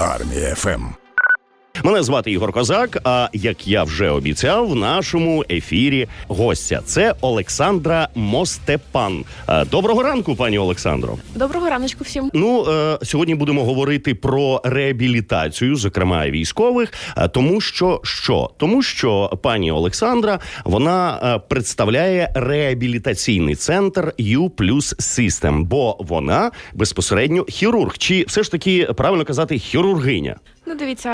Армія ФМ. Мене звати Ігор Козак. А як я вже обіцяв, в нашому ефірі гостя це Олександра Мостепан. Е, Доброго ранку, пані Олександро. Доброго раночку всім. Ну е, сьогодні будемо говорити про реабілітацію, зокрема військових. е, Тому що що? Тому що пані Олександра вона представляє реабілітаційний центр U Plus System, бо вона безпосередньо хірург. Чи все ж таки правильно казати хірургиня? Ну, дивіться,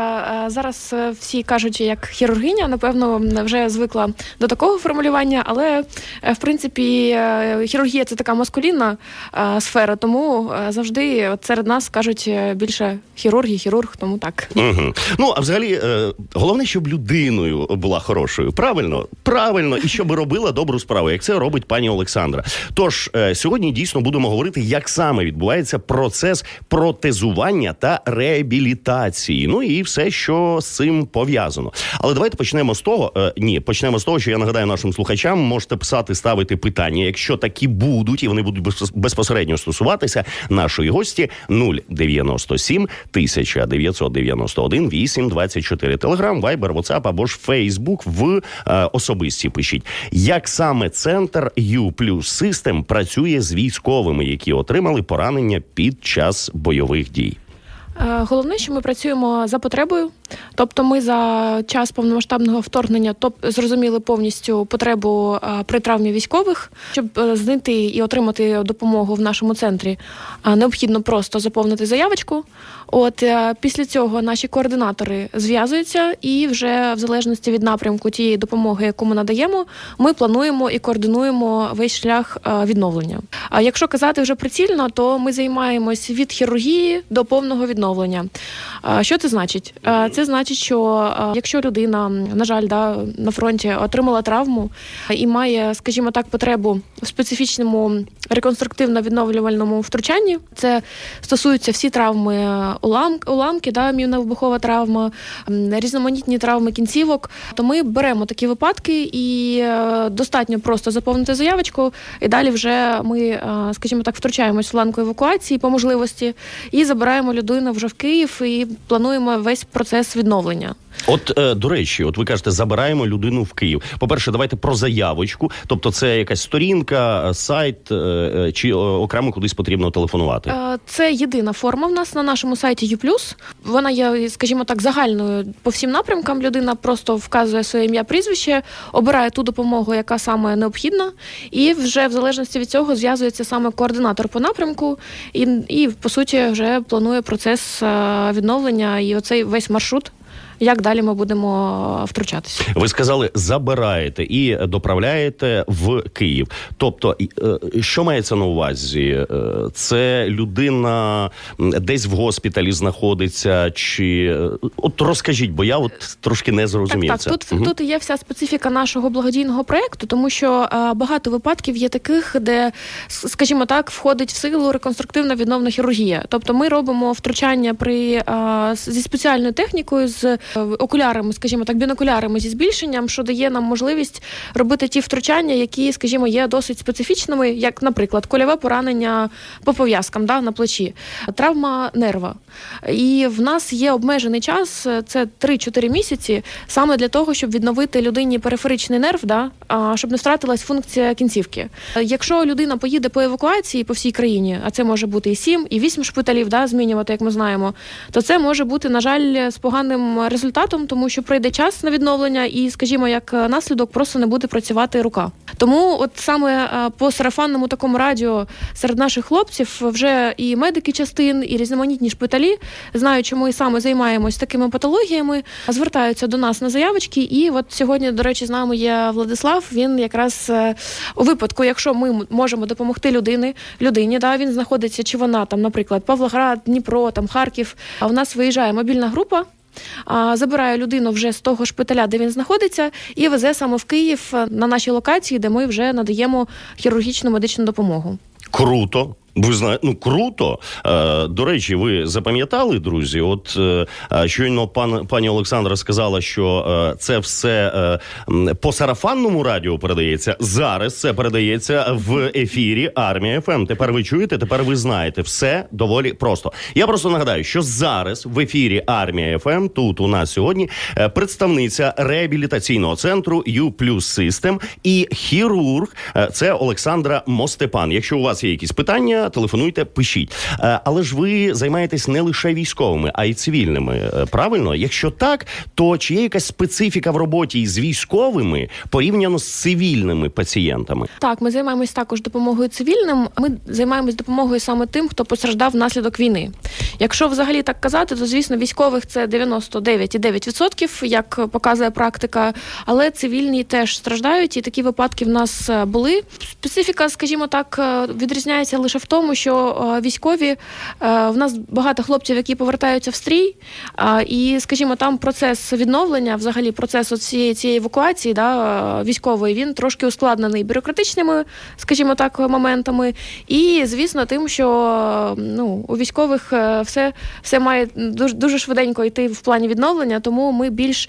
е, зараз е, всі кажуть, як хірургиня, напевно, вже звикла до такого формулювання, але е, в принципі хірургія це така маскулінна сфера, тому завжди серед нас кажуть більше хірург хірург, тому так. Угу. Ну а взагалі, головне, щоб людиною була хорошою. Правильно, правильно, і щоб робила добру справу, як це робить пані Олександра. Тож сьогодні дійсно будемо говорити, як саме відбувається процес протезування та реабілітації. Ну і все, що з цим пов'язано. Але давайте почнемо з того. е, ні, почнемо з того, що я нагадаю нашим слухачам, можете писати, ставити питання, якщо такі будуть, і вони будуть безпос- безпосередньо стосуватися нашої гості 097 1991 824. Телеграм, Вайбер, Ватсап або ж Фейсбук в е, особисті пишіть. Як саме центр U System працює з військовими, які отримали поранення під час бойових дій? Е, Головне, що ми працюємо за потребою, тобто ми за час повномасштабного вторгнення топ зрозуміли повністю потребу е, при травмі військових, щоб е, знайти і отримати допомогу в нашому центрі. е, Необхідно просто заповнити заявочку. От після цього наші координатори зв'язуються, і вже в залежності від напрямку тієї допомоги, яку ми надаємо, ми плануємо і координуємо весь шлях відновлення. А якщо казати вже прицільно, то ми займаємось від хірургії до повного відновлення. Що це значить? Це значить, що якщо людина, на жаль, да, на фронті отримала травму і має, скажімо так, потребу в специфічному реконструктивно-відновлювальному втручанні, це стосується всі травми е, улам, уламки, да, мінно-вибухова травма, різноманітні травми кінцівок. То ми беремо такі випадки і е, достатньо просто заповнити заявочку, і далі вже ми, е, скажімо так, втручаємось в ланку евакуації по можливості і забираємо людину вже в Київ і плануємо весь процес відновлення. От е, до речі, от ви кажете, забираємо людину в Київ. По перше, давайте про заявочку. Тобто, це якась сторінка, е, сайт е, е, чи е, окремо кудись потрібно телефонувати. Це єдина форма в нас на нашому сайті U+. Вона є, скажімо так, загальною по всім напрямкам. Людина просто вказує своє ім'я, прізвище, обирає ту допомогу, яка саме необхідна, і вже в залежності від цього зв'язується саме координатор по напрямку, і, і по суті вже планує процес відновлення і оцей весь маршрут. Як далі ми будемо втручатися? Ви сказали, забираєте і доправляєте в Київ. Тобто, е, що мається на увазі? Е, Це людина десь в госпіталі знаходиться, чи е, от розкажіть, бо я от трошки не зрозумів Так, це. Тут, Мгм. тут є вся специфіка нашого благодійного проєкту, тому що е, багато випадків є таких, де, скажімо так, входить в силу реконструктивна відновна хірургія. Тобто ми робимо втручання при е, зі спеціальною технікою, з е, окулярами, скажімо так, бінокулярами зі збільшенням, що дає нам можливість робити ті втручання, які, скажімо, є досить специфічними, як, наприклад, кольове поранення по пов'язкам да, на плечі, травма нерва. І в нас є обмежений час, е, це 3-4 місяці, саме для того, щоб відновити людині периферичний нерв, да, щоб не втратилась функція кінцівки. Е, Якщо людина поїде по евакуації по всій країні, а це може бути і 7, і 8 шпиталів, да, змінювати, як ми знаємо, то це може бути, на жаль, з поганим результатом, тому що пройде час на відновлення, і, скажімо, як е, наслідок просто не буде працювати рука. Тому, от саме е, по сарафанному такому радіо серед наших хлопців вже і медики частин, і різноманітні шпиталі, знають, що ми саме займаємось такими патологіями, звертаються до нас на заявочки. І от сьогодні, до речі, з нами є Владислав. Він якраз е, у випадку, якщо ми можемо допомогти людини, людині, да, він знаходиться, чи вона там, наприклад, Павлоград, Дніпро, там Харків. А у нас виїжджає мобільна група. Забирає людину вже з того шпиталя, де він знаходиться, і везе саме в Київ е, на наші локації, де ми вже надаємо хірургічну медичну допомогу. Круто. Ви знаєте, ну круто. Е, до речі, ви запам'ятали, друзі? От е, е, щойно пан пані Олександра сказала, що це все по сарафанному радіо передається. Зараз це передається в ефірі Армія ФМ. Тепер ви чуєте, тепер ви знаєте. Все доволі просто. Я просто нагадаю, що зараз в ефірі Армія ФМ тут у нас сьогодні представниця реабілітаційного центру U System і хірург. Це Олександра Мостепан. Якщо у вас є якісь питання, телефонуйте, пишіть. Е, Але ж ви займаєтесь не лише військовими, а й цивільними. е, Правильно? Якщо так, то чи є якась специфіка в роботі із військовими порівняно з цивільними пацієнтами? Так, ми займаємось також допомогою цивільним. Ми займаємось допомогою саме тим, хто постраждав внаслідок війни. Якщо взагалі так казати, то звісно військових це 99,9%, як показує практика, але цивільні теж страждають, і такі випадки в нас е, були. Специфіка, скажімо так, відрізняється лише в тому, що е, військові е, в нас багато хлопців, які повертаються в стрій, і, скажімо, там процес відновлення, взагалі процес цієї цієї евакуації, да, військової, він трошки ускладнений бюрократичними, скажімо так, моментами. І звісно, тим, що ну, у військових е, все, все має дуже, дуже швиденько йти в плані відновлення, тому ми більш,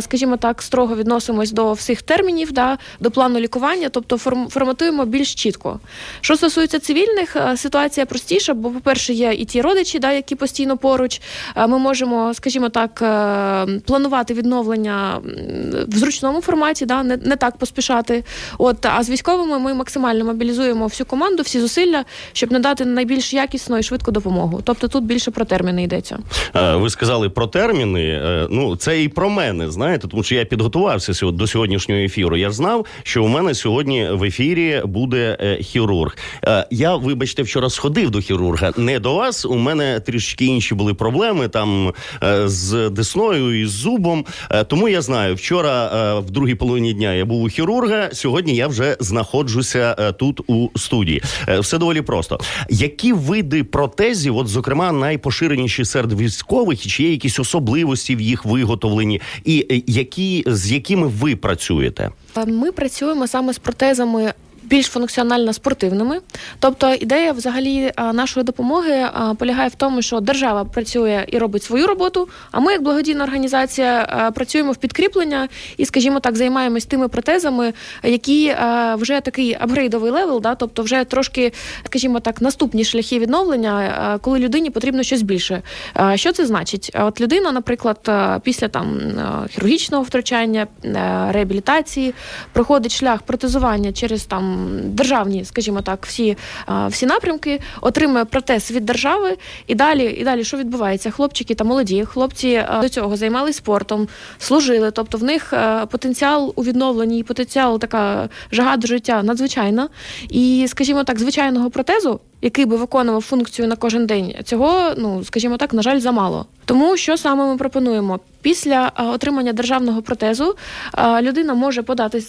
скажімо так, строго відносимось до всіх термінів, да, до плану лікування, тобто форм- форматуємо більш чітко. Що стосується цивільних, ситуація простіша, бо, по-перше, є і ті родичі, да, які постійно поруч. Е, Ми можемо, скажімо так, е, планувати відновлення в зручному форматі, да, не, не так поспішати. От, а з військовими ми максимально мобілізуємо всю команду, всі зусилля, щоб надати найбільш якісну і швидку допомогу. Тобто тут більше про терміни йдеться. Е, Ви сказали про терміни. Е, Ну, це і про мене, знаєте, тому що я підготувався до сьогоднішнього ефіру. Я ж знав, що у мене сьогодні в ефірі буде е, хірург. Е, Я, вибачте, вчора сходив до хірурга. Не до вас. У мене трішки інші були проблеми там е, з десною і з зубом. Е, Тому я знаю, вчора е, в другій половині дня я був у хірурга. Сьогодні я вже знаходжуся тут у студії. Все доволі просто. Які види протезів, от зокрема, найпоширеніші серед військових, чи є якісь особливості в їх виготовленні, і які з якими ви працюєте? Ми працюємо саме з протезами. Більш функціонально спортивними, тобто ідея взагалі нашої допомоги полягає в тому, що держава працює і робить свою роботу. А ми, як благодійна організація, працюємо в підкріплення і, скажімо так, займаємось тими протезами, які вже такий апгрейдовий левел, да, тобто вже трошки, скажімо так, наступні шляхи відновлення, коли людині потрібно щось більше. Що це значить? От людина, наприклад, після там хірургічного втручання, реабілітації проходить шлях протезування через там державні, скажімо так, всі, всі напрямки, отримує протез від держави, і далі, і далі що відбувається? Хлопчики та молоді, хлопці до цього займалися спортом, служили, тобто в них потенціал у відновленні, потенціал така жага до життя надзвичайна. І, скажімо так, звичайного протезу. Який би виконував функцію на кожен день, цього, ну скажімо так, на жаль, замало. Тому що саме ми пропонуємо після отримання державного протезу людина може подати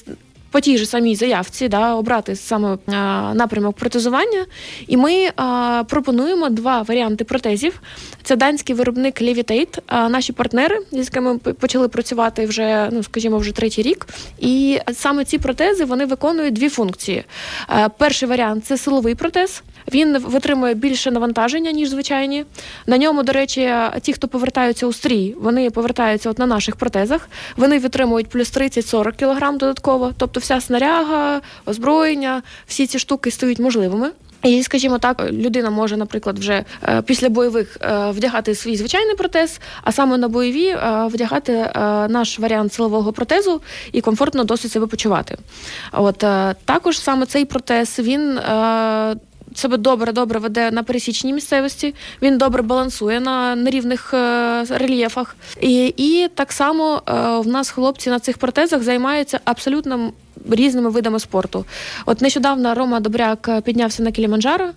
по тій же самій заявці, да, обрати саме а, напрямок протезування. І ми а, пропонуємо два варіанти протезів. Це данський виробник Levitate, наші партнери, з якими ми почали працювати вже, ну скажімо, вже третій рік. І саме ці протези вони виконують дві функції. Е, Перший варіант це силовий протез. Він витримує більше навантаження, ніж звичайні. На ньому, до речі, ті, хто повертаються у стрій, вони повертаються от на наших протезах. Вони витримують плюс 30-40 кг додатково. Тобто вся снаряга, озброєння, всі ці штуки стають можливими. І, скажімо так, людина може, наприклад, вже е, після бойових е, вдягати свій звичайний протез, а саме на бойові е, вдягати наш варіант силового протезу і комфортно досить себе почувати. От також саме цей протез він. Себе добре добре веде на пересічній місцевості. Він добре балансує на нерівних е, рельєфах. І, і так само е, в нас хлопці на цих протезах займаються абсолютно різними видами спорту. От нещодавно Рома Добряк е, піднявся на Кіліманджаро.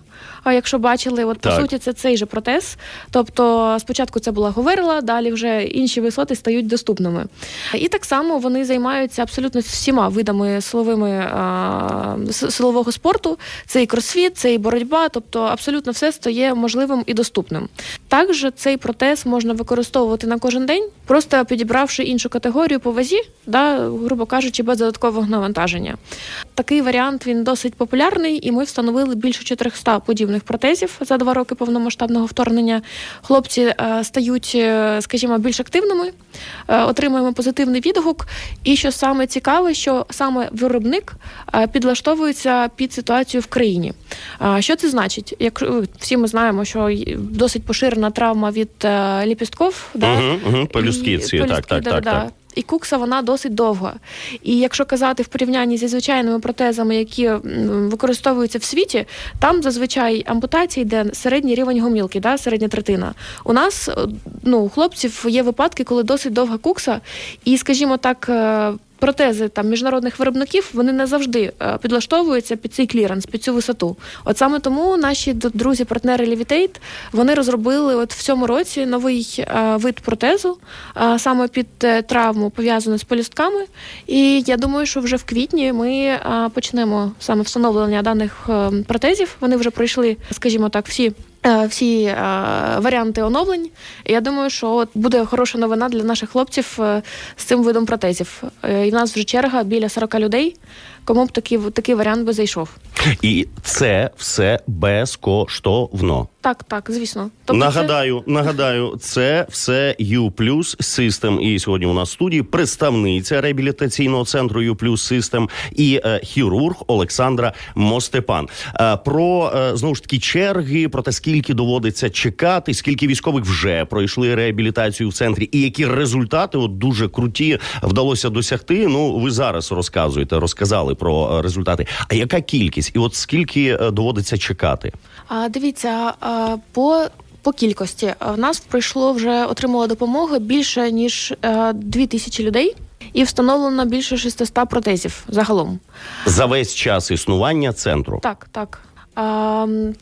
А якщо бачили, от по Так. суті, це цей же протез. Тобто спочатку це була говерла, далі вже інші висоти стають доступними. І так само вони займаються абсолютно всіма видами силовими а, силового спорту. Це і кросфіт, це і боротьба, тобто абсолютно все стає можливим і доступним. Також цей протез можна використовувати на кожен день, просто підібравши іншу категорію по вазі, да, грубо кажучи, без додаткового навантаження. Такий варіант він досить популярний, і ми встановили більше 400 подібних протезів за два роки повномасштабного вторгнення. Хлопці е, стають, е, скажімо, більш активними, е, отримуємо позитивний відгук. І що саме цікаве, що саме виробник підлаштовується під ситуацію в країні. Що це значить? Як всі ми знаємо, що досить поширена травма від ліпістков, да? Угу, угу, пелюстки ці, так, так, так, так. І кукса вона досить довга. І якщо казати в порівнянні зі звичайними протезами, які використовуються в світі, там зазвичай ампутація йде середній рівень гомілки, да, середня третина. У нас е, ну, у хлопців є випадки, коли досить довга кукса, і, скажімо так. Протези там міжнародних виробників вони не завжди е, підлаштовуються під цей кліренс, під цю висоту. От саме тому наші друзі-партнери Levitate, вони розробили от в цьому році новий е, вид протезу е, саме під травму пов'язану з полюстками. І я думаю, що вже в квітні ми почнемо саме встановлення даних е, протезів. Вони вже пройшли, скажімо так, всі. Е, Всі е, варіанти оновлень. Я думаю, що от буде хороша новина для наших хлопців е, з цим видом протезів. І в нас вже черга біля 40 людей, кому б такий, такий варіант би зайшов. І це все безкоштовно. Так, так, звісно. Тобто нагадаю, нагадаю, це все U System. І сьогодні у нас в студії представниця реабілітаційного центру U System і е, хірург Олександра Мостепан. Е, про е, знову ж таки черги, про те, скільки доводиться чекати, скільки військових вже пройшли реабілітацію в центрі, і які результати от дуже круті вдалося досягти. Ну ви зараз розказуєте, розказали про е, результати. А яка кількість? І от скільки е, доводиться чекати? А, дивіться, а, по, по кількості в нас пройшло вже отримало допомогу більше ніж а, 2 тисячі людей, і встановлено більше 600 протезів загалом. за весь час існування центру. Так, так.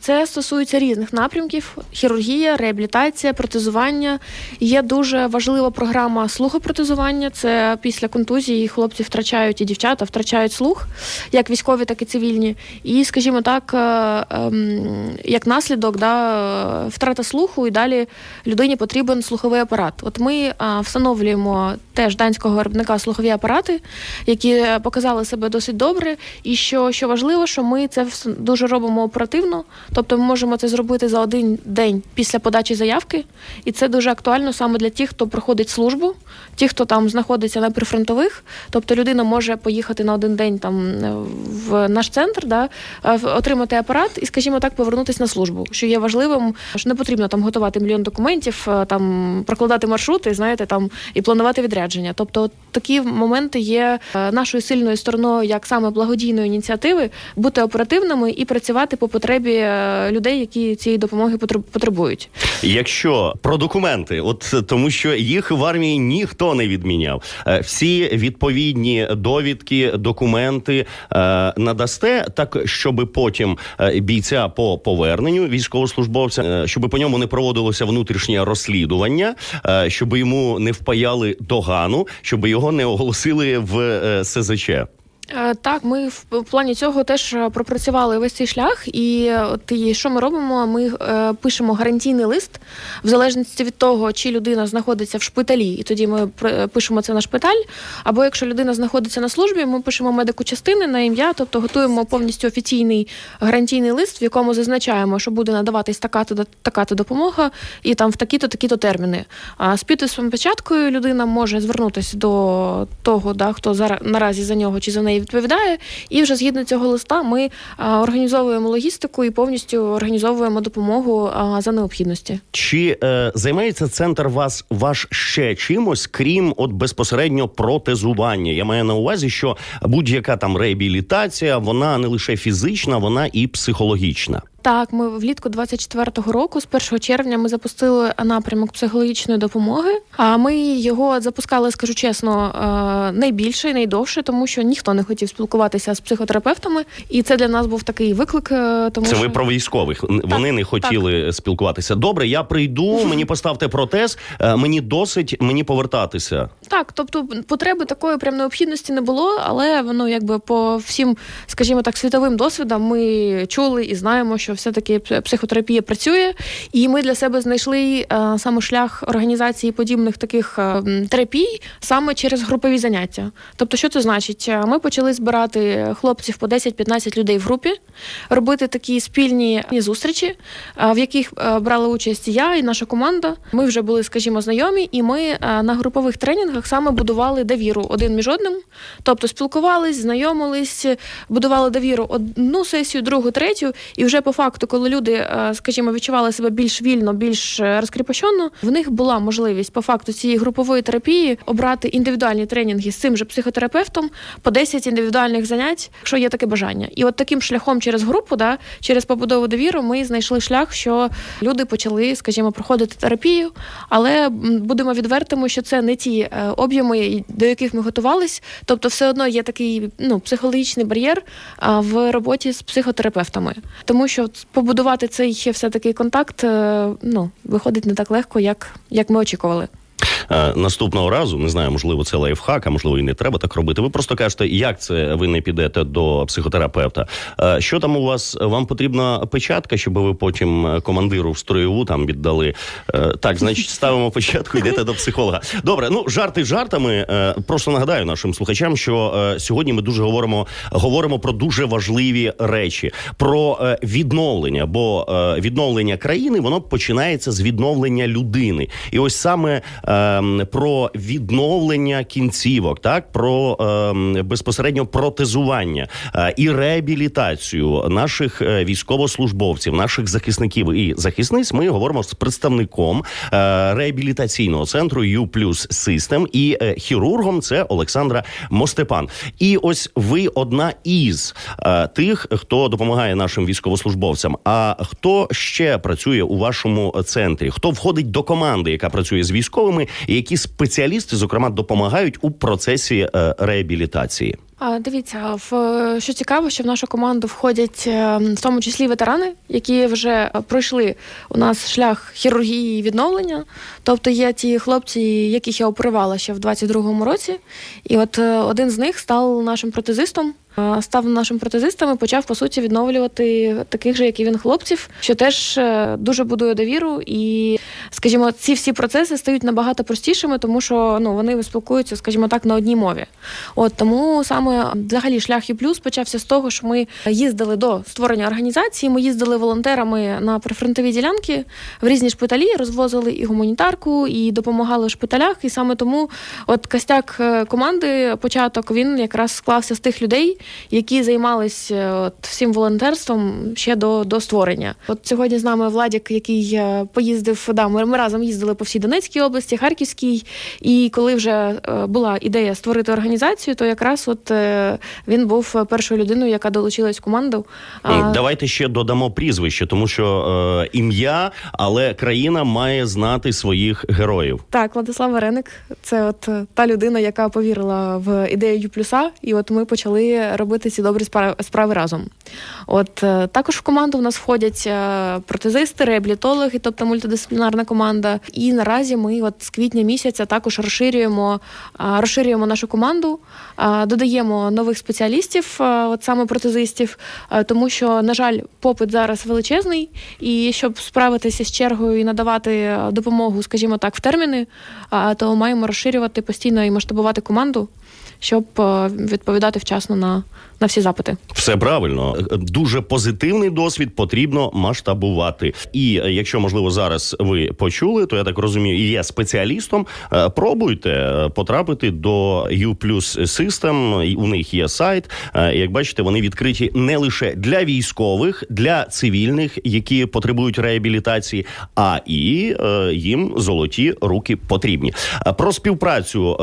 Це стосується різних напрямків: хірургія, реабілітація, протезування. Є дуже важлива програма слухопротезування. Це після контузії хлопці втрачають і дівчата втрачають слух, як військові, так і цивільні. І, скажімо так, е, ем, як наслідок, да, е, втрата слуху, і далі людині потрібен слуховий апарат. От ми встановлюємо теж данського виробника слухові апарати, які показали себе досить добре. І що, що важливо, що ми це дуже робимо оперативно, тобто ми можемо це зробити за один день після подачі заявки, і це дуже актуально саме для тих, хто проходить службу, ті, хто там знаходиться на прифронтових. Тобто людина може поїхати на один день там е, в наш центр, да, е, отримати апарат і, скажімо так, повернутися на службу, що є важливим, що не потрібно там готувати мільйон документів, е, там прокладати маршрути, знаєте, там і планувати відрядження. Тобто, такі моменти є нашою сильною стороною, як саме благодійної ініціативи, бути оперативними і працювати по потребі е, людей, які цієї допомоги потреб- потребують. Якщо про документи, от тому, що їх в армії ніхто не відміняв. Е, Всі відповідні довідки, документи е, надасте, так щоб потім бійця по поверненню військовослужбовця, щоб по ньому не проводилося внутрішнє розслідування, щоб йому не впаяли догану, щоб його не оголосили в СЗЧ. Е, Так, ми в плані цього теж е, пропрацювали весь цей шлях. І е, от що ми робимо? Ми пишемо гарантійний лист в залежності від того, чи людина знаходиться в шпиталі, і тоді ми пишемо це на шпиталь. Або якщо людина знаходиться на службі, ми пишемо медику частини на ім'я, тобто готуємо повністю офіційний гарантійний лист, в якому зазначаємо, що буде надаватись така-то така-то допомога, і там в такі-то такі-то терміни. А з підписом печаткою людина може звернутися до того, да, хто зараз наразі за нього чи за неї відповідає. І вже згідно цього листа ми організовуємо логістику і повністю організовуємо допомогу за необхідності. Чи е, займається центр вас ваш ще чимось, крім от безпосередньо протезування? Я маю на увазі, що будь-яка там реабілітація, вона не лише фізична, вона і психологічна. Так, ми влітку 24-го року, з 1 червня, ми запустили напрямок психологічної допомоги. А ми його запускали, скажу чесно, е, найбільше і найдовше, тому що ніхто не хотів спілкуватися з психотерапевтами, і це для нас був такий виклик. е, Тому Це що... ви про військових. Вони не хотіли спілкуватися. Добре, я прийду, мені поставте протез, е, мені досить мені повертатися. Так, тобто потреби такої прям необхідності не було, але воно якби по всім, скажімо так, світовим досвідам ми чули і знаємо, що що все-таки психотерапія працює, і ми для себе знайшли е, саме шлях організації подібних таких е, терапій саме через групові заняття. Тобто, що це значить? Е, Ми почали збирати хлопців по 10-15 людей в групі, робити такі спільні зустрічі, в яких брали участь я і наша команда. Ми вже були, скажімо, знайомі, і ми на групових тренінгах саме будували довіру один між одним. Тобто спілкувались, знайомились, будували довіру одну сесію, другу, третю. І вже по факту, коли люди, е, скажімо, відчували себе більш вільно, більш е, розкріпощено, в них була можливість по факту цієї групової терапії обрати індивідуальні тренінги з цим же психотерапевтом по 10 індивідуальних занять, якщо є таке бажання. І от таким шляхом через групу, да, через побудову довіру, ми знайшли шлях, що люди почали, скажімо, проходити терапію, але будемо відвертими, що це не ті е, об'єми, до яких ми готувались. Тобто, все одно є такий ну, психологічний бар'єр в роботі з психотерапевтами, тому що побудувати цей все таки контакт е, ну, виходить не так легко, як, як ми очікували. Е, Наступного разу не знаю, можливо, це лайфхак, а можливо, і не треба так робити. Ви просто кажете, як це ви не підете до психотерапевта. Е, Що там у вас? Вам потрібна печатка, щоб ви потім е, командиру в строєву там віддали. Так, значить, ставимо печатку, йдете до психолога. Добре, ну жарти жартами. Просто нагадаю нашим слухачам, що сьогодні ми дуже говоримо, говоримо про дуже важливі речі, про відновлення. Бо відновлення країни воно починається з відновлення людини. І ось саме ем, про відновлення кінцівок, так про ем, безпосередньо протезування е, і реабілітацію наших е, військовослужбовців, наших захисників і захисниць. Ми говоримо з представником е, реабілітаційного центру U System і хірургом. Це Олександра Мостепан. І ось ви одна із тих, хто допомагає нашим військовослужбовцям. А хто ще працює у вашому центрі? Хто входить до команди, яка працює з військовими, які спеціалісти, зокрема, допомагають у процесі е, реабілітації? Дивіться, в що цікаво, що в нашу команду входять е, в тому числі ветерани, які вже пройшли у нас шлях хірургії і відновлення. Тобто є ті хлопці, яких я оперувала ще в 22-му році, і от е, один з них став нашим протезистом. Став нашим протезистом і почав по суті відновлювати таких же, як і він, хлопців, що теж е, дуже будує довіру. І, скажімо, ці всі процеси стають набагато простішими, тому що ну вони спілкуються, скажімо так, на одній мові. От тому саме взагалі шлях і плюс почався з того, що ми їздили до створення організації. Ми їздили волонтерами на прифронтові ділянки в різні шпиталі, розвозили і гуманітарку, і допомагали в шпиталях. І саме тому, от костяк е, команди, початок він якраз склався з тих людей, які займалися от всім волонтерством ще до, до створення. От сьогодні з нами Владік, який е, поїздив. Да, ми, ми разом їздили по всій Донецькій області, Харківській. І коли вже е, була ідея створити організацію, то якраз от е, він був першою людиною, яка долучилась в команду. Давайте ще додамо прізвище, тому що е, ім'я, але країна має знати своїх героїв. Так, Владислав Вареник, це от е, та людина, яка повірила в ідею Юплюса, і от ми почали робити ці добрі справи, разом. От е, також в команду в нас входять е, протезисти, реабілітологи, тобто мультидисциплінарна команда. І наразі ми, от з квітня місяця, також розширюємо, розширюємо нашу команду, додаємо нових спеціалістів, от саме протезистів, тому що, на жаль, попит зараз величезний, і щоб справитися з чергою і надавати е, допомогу, скажімо так, в терміни, то маємо розширювати постійно і масштабувати команду, щоб е, відповідати вчасно на, на всі запити. Все правильно, дуже позитивний досвід потрібно масштабувати. І е, якщо можливо зараз ви почули, то я так розумію, і є спеціалістом. е, Пробуйте потрапити до U System, У них є сайт. Як бачите, вони відкриті не лише для військових, для цивільних, які потребують реабілітації, а і їм золоті руки потрібні. Про співпрацю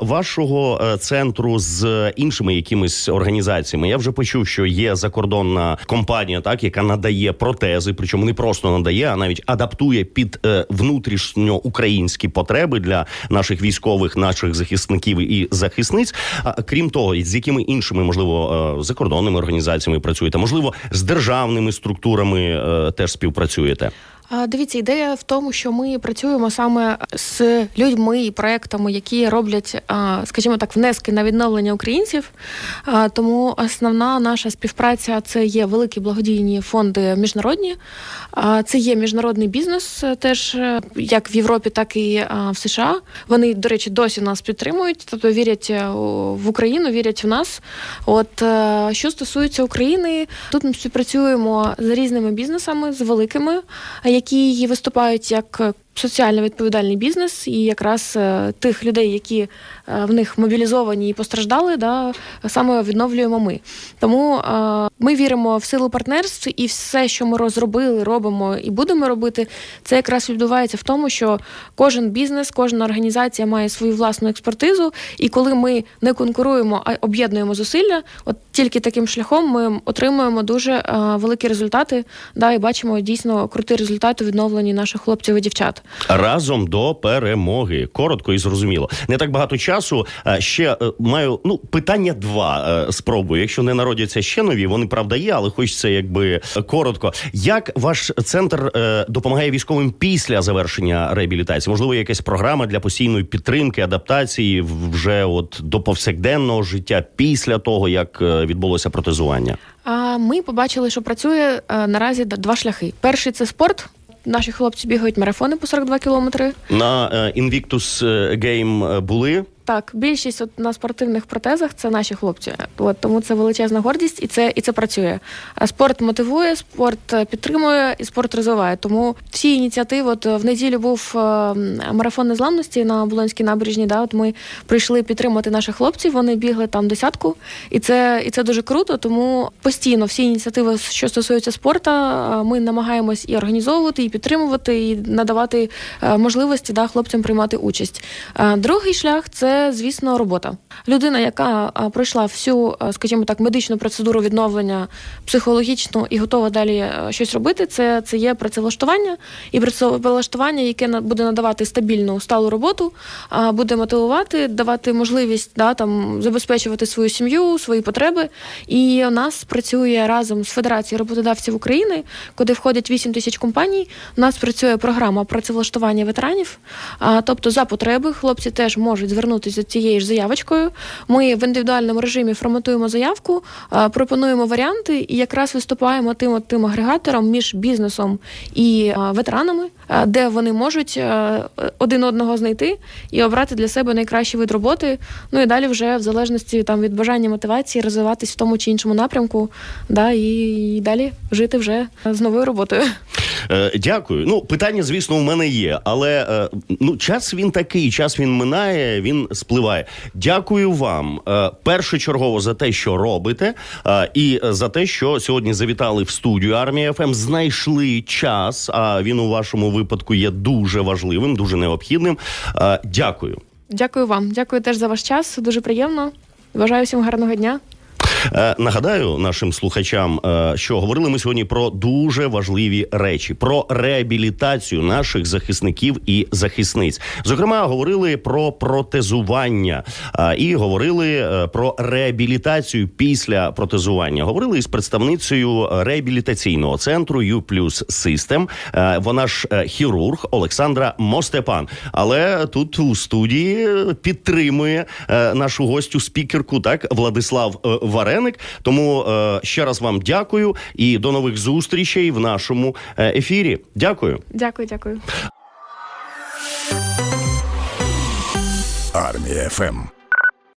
вашого е, центру з іншими якимись організаціями. Я вже почув, що є закордонна компанія, так яка надає протези, причому не просто надає, а навіть адаптує під е, внутрішньоукраїнські потреби для наших військових, наших захисників і захисниць. А крім того, з якими іншими, можливо, е, закордонними організаціями працюєте, можливо, з державними структурами е, теж співпрацюєте. Дивіться, ідея в тому, що ми працюємо саме з людьми і проектами, які роблять, скажімо так, внески на відновлення українців. Тому основна наша співпраця це є великі благодійні фонди міжнародні. Це є міжнародний бізнес, е, теж е, як в Європі, так і в США. Вони, до речі, досі нас підтримують, тобто вірять е, в Україну, вірять в нас. От е, що стосується України, тут ми співпрацюємо з різними бізнесами, з великими, е, які виступають як е, соціально відповідальний бізнес, і якраз е, тих людей, які е, в них мобілізовані і постраждали, да, саме відновлюємо ми. Тому е, ми віримо в силу партнерств, і все, що ми розробили, робимо і будемо робити, це якраз відбувається в тому, що кожен бізнес, кожна організація має свою власну експертизу, і коли ми не конкуруємо, а об'єднуємо зусилля, от тільки таким шляхом ми отримуємо дуже великі результати, да, і бачимо дійсно круті результати у відновленні наших хлопців і дівчат. Разом до перемоги. Коротко і зрозуміло. Не так багато часу. Ще е, маю ну питання два. е, Спробую. Якщо не народяться ще нові, вони правда є, але хочеться якби коротко. Як ваш центр е, допомагає військовим після завершення реабілітації? Можливо, якась програма для постійної підтримки, адаптації вже от до повсякденного життя після того, як відбулося протезування? Ми побачили, що працює наразі два шляхи. Перший це спорт. Наші хлопці бігають марафони по 42 кілометри. На е, Invictus е, Game е, були. Так, більшість от на спортивних протезах це наші хлопці. От тому це величезна гордість, і це і це працює. А спорт мотивує, спорт е, підтримує і спорт розвиває. Тому всі ініціативи. От е, в неділю був е, марафон незламності на Болонській набережні. Да, от ми прийшли підтримати наших хлопців. Вони бігли там десятку, і це і це дуже круто. Тому постійно всі ініціативи, що стосуються спорту, е, ми намагаємось і організовувати, і підтримувати, і надавати е, можливості да, хлопцям приймати участь. Е, Другий шлях це, звісно, робота. Людина, яка пройшла всю, скажімо так, медичну процедуру відновлення психологічну і готова далі е, щось робити, це, це є працевлаштування. І працевлаштування, яке буде надавати стабільну сталу роботу, буде мотивувати, давати можливість да, там, забезпечувати свою сім'ю, свої потреби. І у нас працює разом з Федерацією роботодавців України, куди входять 8 тисяч компаній. У нас працює програма працевлаштування ветеранів. Тобто, за потреби хлопці теж можуть звернутися за цією ж заявочкою. Ми в індивідуальному режимі форматуємо заявку, пропонуємо варіанти і якраз виступаємо тим тим агрегатором між бізнесом і ветеранами, де вони можуть один одного знайти і обрати для себе найкращий вид роботи. Ну і далі вже в залежності там від бажання мотивації розвиватись в тому чи іншому напрямку, да, і, і далі жити вже з новою роботою. Е, дякую. Ну, питання, звісно, у мене є, але е, ну, час він такий, час він минає, він спливає. Дякую вам е, першочергово за те, що робите, е, і за те, що сьогодні завітали в студію армія ФМ, знайшли час. А він у вашому випадку є дуже важливим, дуже необхідним. Е, дякую. Дякую вам. Дякую теж за ваш час. Дуже приємно. Бажаю всім гарного дня. Е, Нагадаю нашим слухачам, е, що говорили ми сьогодні про дуже важливі речі: про реабілітацію наших захисників і захисниць. Зокрема, говорили про протезування е, і говорили про реабілітацію після протезування. Говорили із представницею реабілітаційного центру U System. Е, Вона ж хірург Олександра Мостепан. Але тут у студії підтримує нашу гостю спікерку, так Владислав е, Вареник. Тому е, ще раз вам дякую і до нових зустрічей в нашому е, ефірі. Дякую. Дякую, дякую. Армія ФМ.